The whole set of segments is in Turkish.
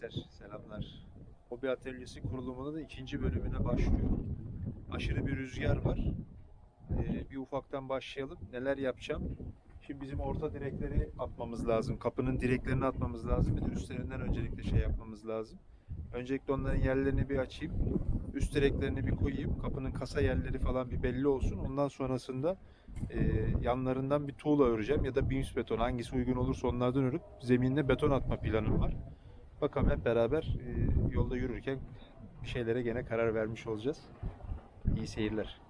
gençler, selamlar. Hobi Atölyesi kurulumuna da ikinci bölümüne başlıyor. Aşırı bir rüzgar var. Ee, bir ufaktan başlayalım. Neler yapacağım? Şimdi bizim orta direkleri atmamız lazım. Kapının direklerini atmamız lazım. Bir de üstlerinden öncelikle şey yapmamız lazım. Öncelikle onların yerlerini bir açayım. Üst direklerini bir koyayım. Kapının kasa yerleri falan bir belli olsun. Ondan sonrasında e, yanlarından bir tuğla öreceğim ya da beams beton hangisi uygun olursa onlardan örüp zeminine beton atma planım var. Bakalım hep beraber e, yolda yürürken bir şeylere gene karar vermiş olacağız. İyi seyirler.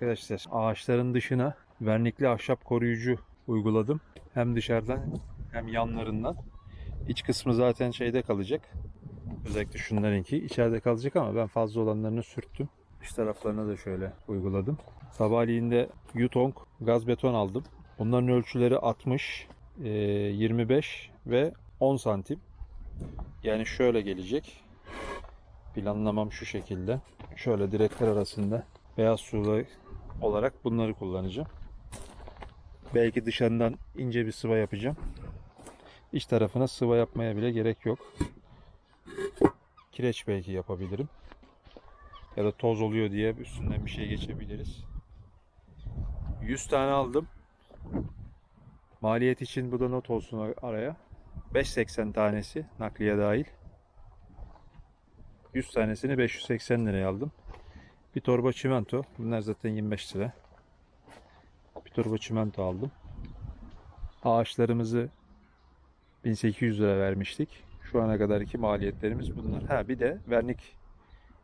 Arkadaşlar ağaçların dışına vernikli ahşap koruyucu uyguladım. Hem dışarıdan hem yanlarından. İç kısmı zaten şeyde kalacak. Özellikle şunlarınki içeride kalacak ama ben fazla olanlarını sürttüm. İç taraflarına da şöyle uyguladım. Sabahleyin de Yutong gaz beton aldım. Bunların ölçüleri 60, e, 25 ve 10 santim. Yani şöyle gelecek. Planlamam şu şekilde. Şöyle direkler arasında beyaz sulu olarak bunları kullanacağım. Belki dışarıdan ince bir sıva yapacağım. İç tarafına sıva yapmaya bile gerek yok. Kireç belki yapabilirim. Ya da toz oluyor diye üstünden bir şey geçebiliriz. 100 tane aldım. Maliyet için bu da not olsun araya. 5.80 tanesi nakliye dahil. 100 tanesini 580 liraya aldım. Bir torba çimento. Bunlar zaten 25 lira. Bir torba çimento aldım. Ağaçlarımızı 1800 lira vermiştik. Şu ana kadarki maliyetlerimiz bunlar. Ha bir de vernik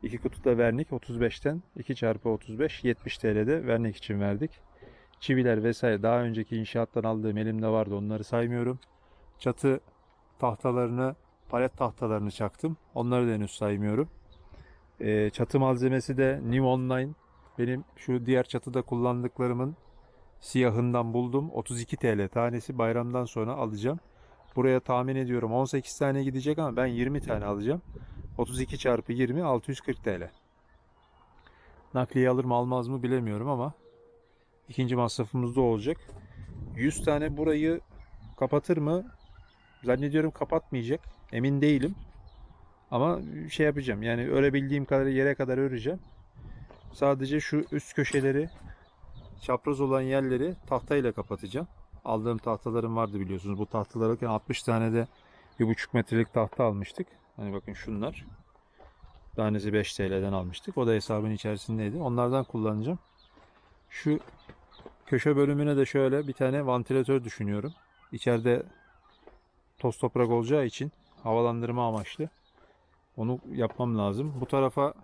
iki kutuda vernik 35'ten 2 çarpı 35 70 TL'de vernik için verdik. Çiviler vesaire daha önceki inşaattan aldığım elimde vardı onları saymıyorum. Çatı tahtalarını palet tahtalarını çaktım. Onları da henüz saymıyorum. Ee, çatı malzemesi de New Online. Benim şu diğer çatıda kullandıklarımın siyahından buldum. 32 TL tanesi bayramdan sonra alacağım. Buraya tahmin ediyorum 18 tane gidecek ama ben 20 tane alacağım. 32 çarpı 20 640 TL. Nakliye alır mı almaz mı bilemiyorum ama ikinci masrafımız da olacak. 100 tane burayı kapatır mı? Zannediyorum kapatmayacak. Emin değilim. Ama şey yapacağım. Yani örebildiğim kadar yere kadar öreceğim. Sadece şu üst köşeleri çapraz olan yerleri tahtayla kapatacağım. Aldığım tahtalarım vardı biliyorsunuz. Bu tahtalar alırken 60 tane de 1,5 metrelik tahta almıştık. Hani bakın şunlar. Tanesi 5 TL'den almıştık. O da hesabın içerisindeydi. Onlardan kullanacağım. Şu köşe bölümüne de şöyle bir tane vantilatör düşünüyorum. İçeride toz toprak olacağı için havalandırma amaçlı. Onu yapmam lazım. Bu tarafa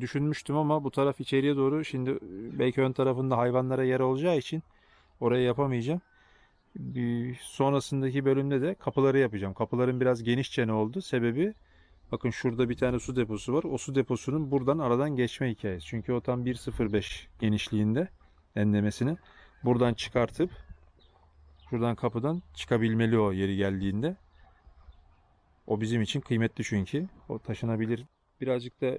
düşünmüştüm ama bu taraf içeriye doğru şimdi belki ön tarafında hayvanlara yer olacağı için orayı yapamayacağım. Bir sonrasındaki bölümde de kapıları yapacağım. Kapıların biraz geniş çene oldu. Sebebi bakın şurada bir tane su deposu var. O su deposunun buradan aradan geçme hikayesi. Çünkü o tam 1.05 genişliğinde enlemesini buradan çıkartıp şuradan kapıdan çıkabilmeli o yeri geldiğinde. O bizim için kıymetli çünkü. O taşınabilir. Birazcık da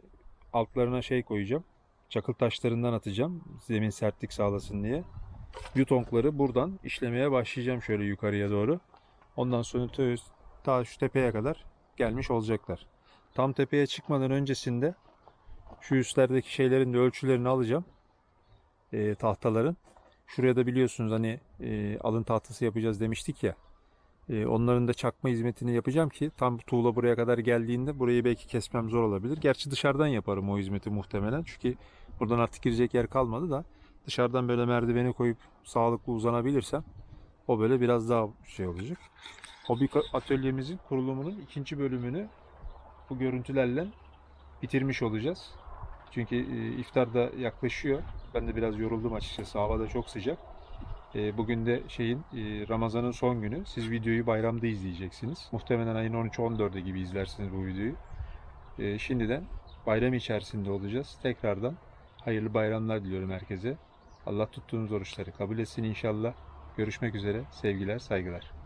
altlarına şey koyacağım. Çakıl taşlarından atacağım. Zemin sertlik sağlasın diye. Yutongları buradan işlemeye başlayacağım şöyle yukarıya doğru. Ondan sonra ta, şu tepeye kadar gelmiş olacaklar. Tam tepeye çıkmadan öncesinde şu üstlerdeki şeylerin de ölçülerini alacağım. Ee, tahtaların. Şuraya da biliyorsunuz hani e, alın tahtası yapacağız demiştik ya. E, onların da çakma hizmetini yapacağım ki tam tuğla buraya kadar geldiğinde burayı belki kesmem zor olabilir. Gerçi dışarıdan yaparım o hizmeti muhtemelen. Çünkü buradan artık girecek yer kalmadı da dışarıdan böyle merdiveni koyup sağlıklı uzanabilirsem o böyle biraz daha şey olacak. Hobi atölyemizin kurulumunun ikinci bölümünü bu görüntülerle bitirmiş olacağız. Çünkü e, iftar da yaklaşıyor. Ben de biraz yoruldum açıkçası. Hava da çok sıcak. E, Bugün de şeyin e, Ramazan'ın son günü. Siz videoyu bayramda izleyeceksiniz. Muhtemelen ayın 13-14'e gibi izlersiniz bu videoyu. E, Şimdiden bayram içerisinde olacağız. Tekrardan hayırlı bayramlar diliyorum herkese. Allah tuttuğunuz oruçları kabul etsin inşallah. Görüşmek üzere. Sevgiler, saygılar.